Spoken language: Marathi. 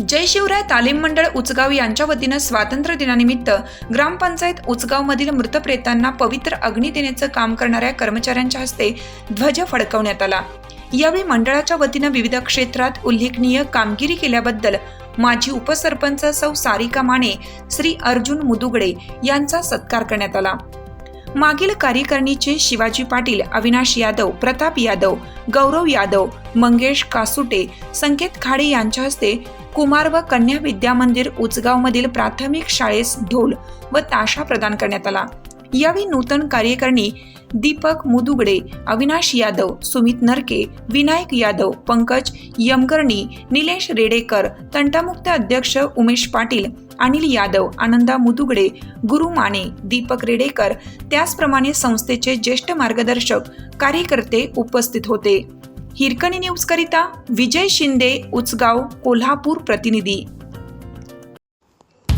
जय शिवराय तालीम मंडळ उचगाव यांच्या वतीनं स्वातंत्र्य दिनानिमित्त ग्रामपंचायत उचगावमधील मृत प्रेतांना पवित्र अग्नी देण्याचं काम करणाऱ्या कर्मचाऱ्यांच्या हस्ते ध्वज फडकवण्यात आला. यावेळी मंडळाच्या वतीनं विविध क्षेत्रात उल्लेखनीय कामगिरी केल्याबद्दल माजी उपसरपंच सौ सारिका माने श्री अर्जुन मुदुगडे यांचा सत्कार करण्यात आला. मागील कार्यकारिणीचे शिवाजी पाटील अविनाश यादव प्रताप यादव गौरव यादव मंगेश कासुटे संकेत खाडे यांच्या हस्ते कुमार व कन्या विद्या मंदिर उचगावमधील प्राथमिक शाळेस ढोल व ताशा प्रदान करण्यात आला. यावेळी नूतन कार्यकारिणी दीपक मुदुगडे अविनाश यादव सुमित नरके विनायक यादव पंकज यमकर्णी निलेश रेडेकर तंटामुक्त अध्यक्ष उमेश पाटील अनिल यादव आनंदा मुदुगडे गुरु माने दीपक रेडेकर त्याचप्रमाणे संस्थेचे ज्येष्ठ मार्गदर्शक कार्यकर्ते उपस्थित होते. हिरकणी न्यूज करिता विजय शिंदे उचगाव कोल्हापूर प्रतिनिधी.